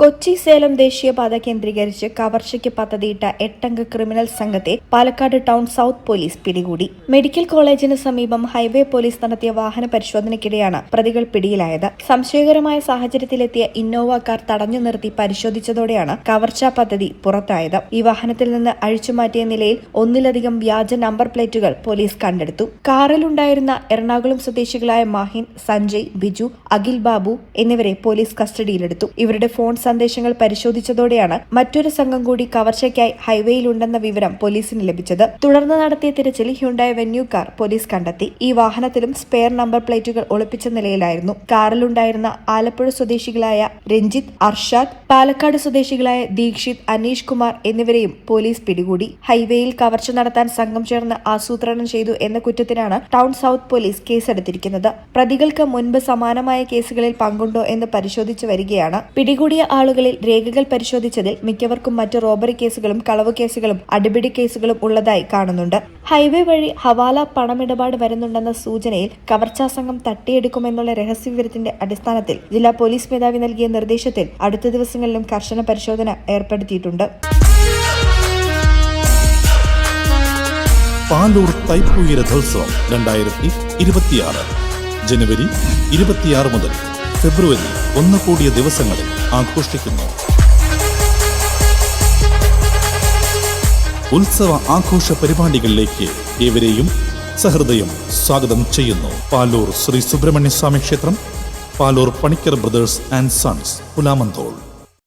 കൊച്ചി സേലം ദേശീയപാത കേന്ദ്രീകരിച്ച് കവർച്ചയ്ക്ക് പദ്ധതിയിട്ട എട്ടംഗ ക്രിമിനൽ സംഘത്തെ പാലക്കാട് ടൗൺ സൗത്ത് പോലീസ് പിടികൂടി. മെഡിക്കൽ കോളേജിന് സമീപം ഹൈവേ പോലീസ് നടത്തിയ വാഹന പരിശോധനയ്ക്കിടെയാണ് പ്രതികൾ പിടിയിലായത്. സംശയകരമായ സാഹചര്യത്തിലെത്തിയ ഇന്നോവ കാർ തടഞ്ഞു നിർത്തി പരിശോധിച്ചതോടെയാണ് കവർച്ചാ പദ്ധതി പുറത്തായത്. ഈ വാഹനത്തിൽ നിന്ന് അഴിച്ചുമാറ്റിയ നിലയിൽ ഒന്നിലധികം വ്യാജ നമ്പർ പ്ലേറ്റുകൾ പോലീസ് കണ്ടെടുത്തു. കാറിലുണ്ടായിരുന്ന എറണാകുളം സ്വദേശികളായ മാഹിൻ സഞ്ജയ് ബിജു അഖിൽ ബാബു എന്നിവരെ പോലീസ് കസ്റ്റഡിയിലെടുത്തു. ഇവരുടെ ഫോൺ സന്ദേശങ്ങൾ പരിശോധിച്ചതോടെയാണ് മറ്റൊരു സംഘം കൂടി കവർച്ചയ്ക്കായി ഹൈവേയിലുണ്ടെന്ന വിവരം പോലീസിന് ലഭിച്ചത്. തുടർന്ന് നടത്തിയ തിരച്ചിൽ ഹ്യുണ്ടായ വെന്യൂ കാർ പോലീസ് കണ്ടെത്തി. ഈ വാഹനത്തിലും സ്പെയർ നമ്പർ പ്ലേറ്റുകൾ ഒളിപ്പിച്ച നിലയിലായിരുന്നു. കാറിലുണ്ടായിരുന്ന ആലപ്പുഴ സ്വദേശികളായ രഞ്ജിത്ത് അർഷാദ് പാലക്കാട് സ്വദേശികളായ ദീക്ഷിത് അനീഷ് കുമാർ എന്നിവരെയും പോലീസ് പിടികൂടി. ഹൈവേയിൽ കവർച്ച നടത്താൻ സംഘം ചേർന്ന് ആസൂത്രണം ചെയ്തു എന്ന കുറ്റത്തിനാണ് ടൗൺ സൗത്ത് പോലീസ് കേസെടുത്തിരിക്കുന്നത്. പ്രതികൾക്ക് മുൻപ് സമാനമായ കേസുകളിൽ പങ്കുണ്ടോ എന്ന് പരിശോധിച്ചു വരികയാണ്. പിടികൂടിയ ആളുകളിൽ രേഖകൾ പരിശോധിച്ചതിൽ മിക്കവർക്കും മറ്റ് റോബറി കേസുകളും കളവ് കേസുകളും അടിപിടി കേസുകളും ഉള്ളതായി കാണുന്നുണ്ട്. ഹൈവേ വഴി ഹവാല പണമിടപാട് വരുന്നുണ്ടെന്ന സൂചനയിൽ കവർച്ചാ സംഘം തട്ടിയെടുക്കുമെന്നുള്ള രഹസ്യവിവരത്തിന്റെ അടിസ്ഥാനത്തിൽ ജില്ലാ പോലീസ് മേധാവി നൽകിയ നിർദ്ദേശത്തിൽ അടുത്ത ദിവസങ്ങളിലും കർശന പരിശോധന ഏർപ്പെടുത്തിയിട്ടുണ്ട്. പാലൂർ തൈപ്പൂയ രഥോത്സവം രണ്ടായിരത്തി ഇരുപത്തിയാറ്. ജനുവരി ഇരുപത്തിയാറ് മുതൽ ഫെബ്രുവരി ഒന്ന് കൂടിയ ദിവസങ്ങളിൽ ആഘോഷിക്കുന്നു. ഉത്സവ ആഘോഷ പരിപാടികളിലേക്ക് ഏവരെയും സഹൃദയം സ്വാഗതം ചെയ്യുന്നു. പാലൂർ ശ്രീ സുബ്രഹ്മണ്യ സ്വാമി ക്ഷേത്രം Palur Panicker brothers and sons Pulamanthole.